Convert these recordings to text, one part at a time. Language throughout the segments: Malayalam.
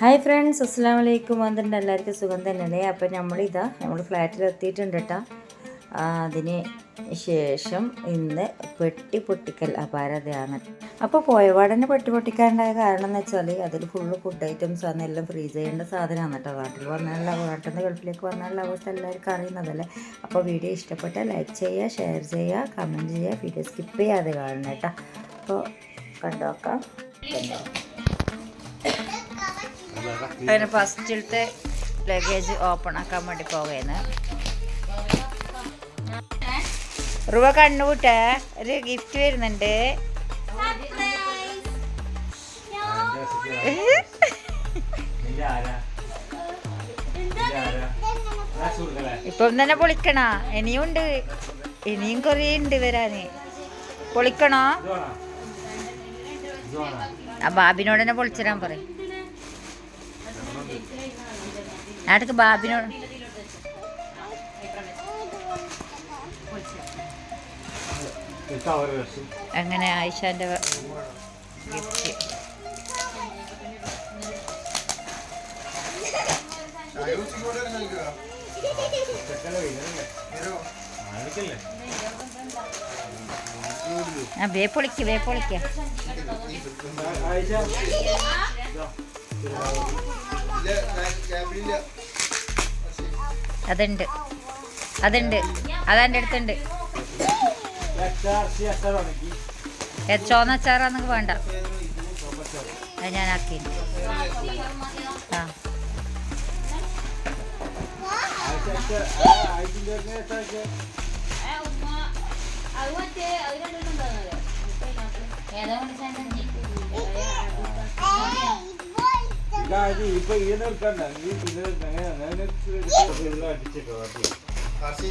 ഹായ് ഫ്രണ്ട്സ് അസ്സാം വലൈക്കും വന്നിട്ടുണ്ട് എല്ലാവർക്കും സുഖം തന്നെയല്ലേ? അപ്പം നമ്മളിതാ നമ്മൾ ഫ്ലാറ്റിൽ എത്തിയിട്ടുണ്ട് കേട്ടോ അതിന് ശേഷം ഇന്ന് പെട്ടി പൊട്ടിക്കൽ അപാരതയാണ്. അപ്പോൾ പോയപാടന്നെ പെട്ടി പൊട്ടിക്കാനുണ്ടായ കാരണം എന്ന് വെച്ചാൽ അതിൽ ഫുള്ള് ഫുഡ് ഐറ്റംസ് ആണ് എല്ലാം ഫ്രീസ് ചെയ്യേണ്ട സാധനമാണ് കേട്ടോ നാട്ടിൽ വന്നാലുള്ള നാട്ടിൽ നിന്ന് ഗൾഫിലേക്ക് വന്നാലുള്ള അവസ്ഥ എല്ലാവർക്കും അറിയുന്നതല്ലേ? അപ്പോൾ വീഡിയോ ഇഷ്ടപ്പെട്ടാൽ ലൈക്ക് ചെയ്യുക ഷെയർ ചെയ്യുക കമന്റ് ചെയ്യുക വീഡിയോ സ്കിപ്പ് ചെയ്യാതെ കാണണം കേട്ടോ അപ്പോൾ കണ്ടോ. അങ്ങനെ ഫസ്റ്റിലത്തെ ലഗേജ് ഓപ്പൺ ആക്കാൻ വേണ്ടി പോകുകയാണ് റുവ കണ്ണുകൂട്ട ഒരു ഗിഫ്റ്റ് വരുന്നുണ്ട്. ഇപ്പം തന്നെ പൊളിക്കണ. ഇനിയും ഉണ്ട്. ഇനിയും കുറേ ഉണ്ട് വരാന്. പൊളിക്കണോ? ആ ബാബിനോട് തന്നെ പൊളിച്ചിടാൻ പറയും. നാട്ടിക്ക് ബാബിനോട്. അങ്ങനെ ആയിഷാന്റെ ഗിഫ്റ്റ് ആ വേ പൊളിക്ക് വേ പൊളിക്ക അതുണ്ട്. അതുണ്ട്. അതെന്റെ അടുത്തുണ്ട്. ചോന്ന അച്ചാറാന്ന് വേണ്ട. അത് ഞാൻ ആക്കി ആ ഇപ്പൊ ഇതിനെ എടുക്കണ്ട നീ ഇത് അങ്ങനെ അങ്ങനെ അടിച്ചേക്കോ Así,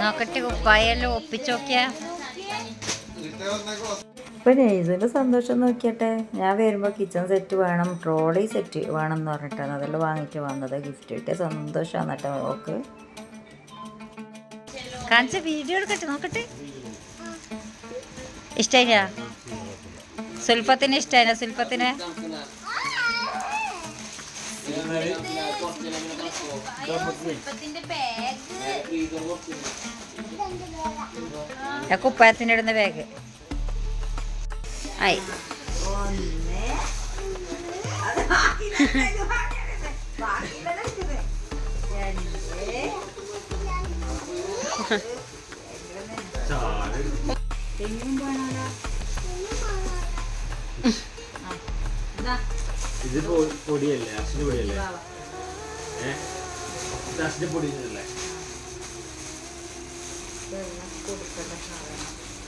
നോക്കട്ടെ കുപ്പായെല്ലാം ഒപ്പിച്ചോക്കിയാ ഇപ്പൊ നെയ്സിന്റെ സന്തോഷം നോക്കിയട്ടെ. ഞാൻ വരുമ്പോൾ കിച്ചൺ സെറ്റ് വേണം ട്രോളി സെറ്റ് വേണം എന്ന് പറഞ്ഞിട്ടാണ് അതെല്ലാം വാങ്ങിച്ചു വന്നത്. ഗിഫ്റ്റ് കിട്ടിയ സന്തോഷമാണ് കേട്ടോ ഓക്ക് കാണിച്ച വീഡിയോ എടുക്കട്ടെ നോക്കട്ടെ. ഇഷ്ടായില്ല സുൽഫത്തിന് ഇഷ്ടായില്ല സുൽഫത്തിന്? ആ കുപ്പായത്തിന് ഇടുന്ന ബാഗ് ആയി. ഇത് പൊ- പൊടിയല്ലേ? അസിന്റെ പൊടിയല്ലേ? ഏ? ഇത് അസിന്റെ പൊടി അല്ലേ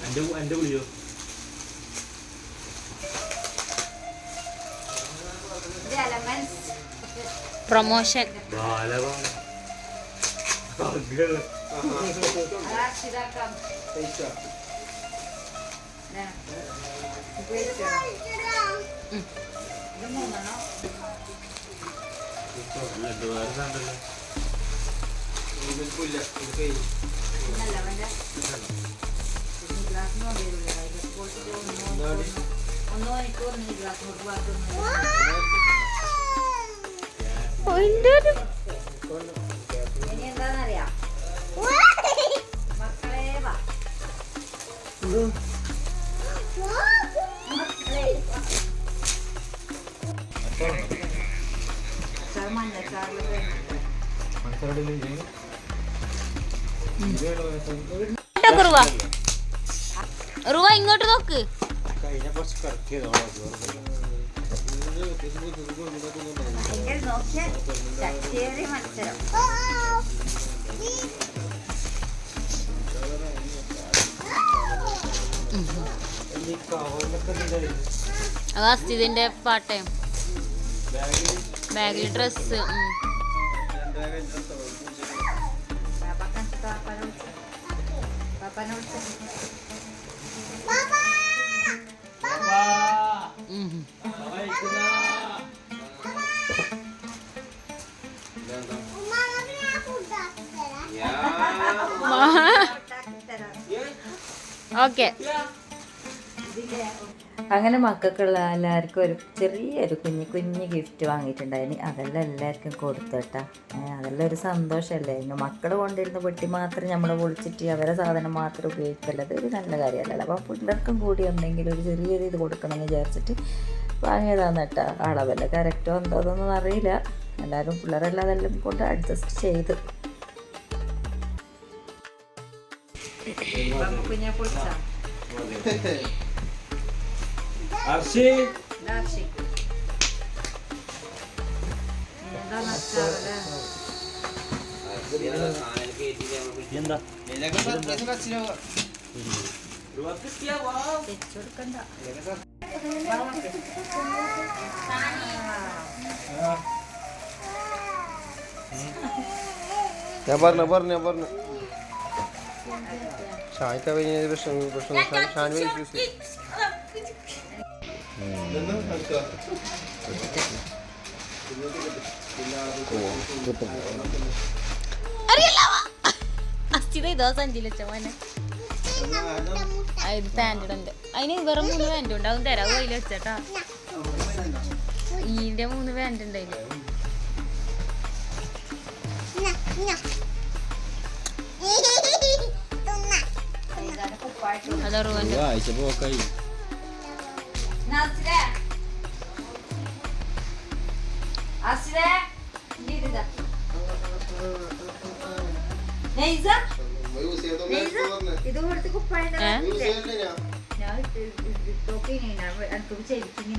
എന്റെ എന്റെ പൊടിയോ പ്രൊമോഷൻ. ബാലവാണ് വേറെ സാധനമല്ലോ ഇനി എന്താണെന്നറിയാം മക്കളെ വാ റുവ ഇങ്ങോട്ട് നോക്ക്. ഡ്രസ്സ് കുറച്ച് Bapak kan ya. ya. Oke. Okay. അങ്ങനെ മക്കൾക്കുള്ള എല്ലാവർക്കും ഒരു ചെറിയൊരു കുഞ്ഞു കുഞ്ഞു ഗിഫ്റ്റ് വാങ്ങിയിട്ടുണ്ടായിന്. അതെല്ലാം എല്ലാവർക്കും കൊടുത്തേട്ടാ അതെല്ലാം ഒരു സന്തോഷമല്ലേ ഇന്ന് മക്കൾ കൊണ്ടിരുന്ന പെട്ടി മാത്രം നമ്മൾ പൊളിച്ചിട്ട് അവരെ സാധനം മാത്രം ഉപയോഗിക്കല്ല? അത് ഒരു നല്ല കാര്യമല്ലല്ലോ അപ്പോൾ പിള്ളേർക്കും കൂടി ഉണ്ടെങ്കിൽ ഒരു ചെറിയൊരു ഇത് കൊടുക്കണമെന്ന് വിചാരിച്ചിട്ട് വാങ്ങിയതാന്ന് കേട്ടോ അളവല്ല? കറക്റ്റോ എന്തോ അതൊന്നും അറിയില്ല. എല്ലാവരും പിള്ളേരെല്ലാം അതെല്ലാം കൊണ്ട് അഡ്ജസ്റ്റ് ചെയ്ത്. കുഞ്ഞെ പൊളിച്ചാ അർഷി എന്താ? ഞാൻ പറഞ്ഞു പറഞ്ഞു ഞാൻ പറഞ്ഞു. ഷാനിക്ക കഴിഞ്ഞ പ്രശ്നം പ്രശ്നം ഷാൻ- ഷാൻ യൂസ് ചെയ്യും അറിയില്ല അസ്ഥിത ഇതോ സഞ്ചി വെച്ച മോനെ. ഇത് പാന്റ് ഉണ്ട്. അതിന് വേറെ മൂന്ന് പാന്റ് ഉണ്ട്. അതും തരാം അതിൽ വെച്ചേട്ടാ. ഈന്റെ മൂന്ന് പാന്റ് ഉണ്ട് അതിൽ. അത് അറുപത്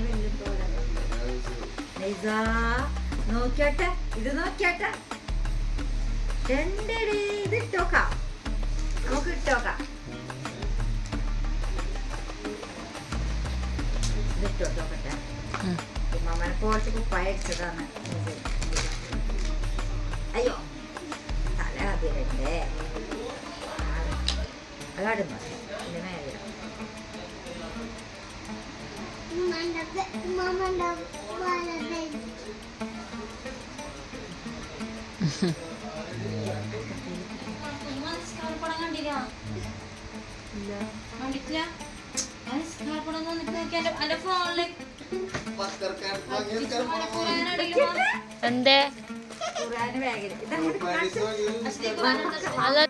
വല്ലതും പോലെ നൈസാ, നോക്കിയാട്ടെ ഇത് നോക്കിയാട്ടെ രണ്ടേ ഇത് ഇട്ടോക്കാം നമുക്ക് ഇട്ടോക്കാം ഇത് ഇട്ടോട്ടെ ഉം. മമ്മനെ കുറച്ച് കുപ്പായ അടിച്ചതാണ് അയ്യോ തല അതിരണ്ടേ അതാടുന്നു എന്റെ മേലെ എന്തേ ഖുറാന് അത്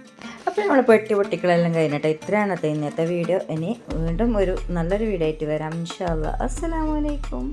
അപ്പോൾ നമ്മൾ പെട്ടി പൊട്ടിക്കളെല്ലാം കഴിഞ്ഞിട്ട് ഇത്രയാണ് ഇന്നത്തെ വീഡിയോ. ഇനി വീണ്ടും ഒരു നല്ലൊരു വീഡിയോ ആയിട്ട് വരാം. ഇൻഷാല്ല അസ്സലാമലൈക്കും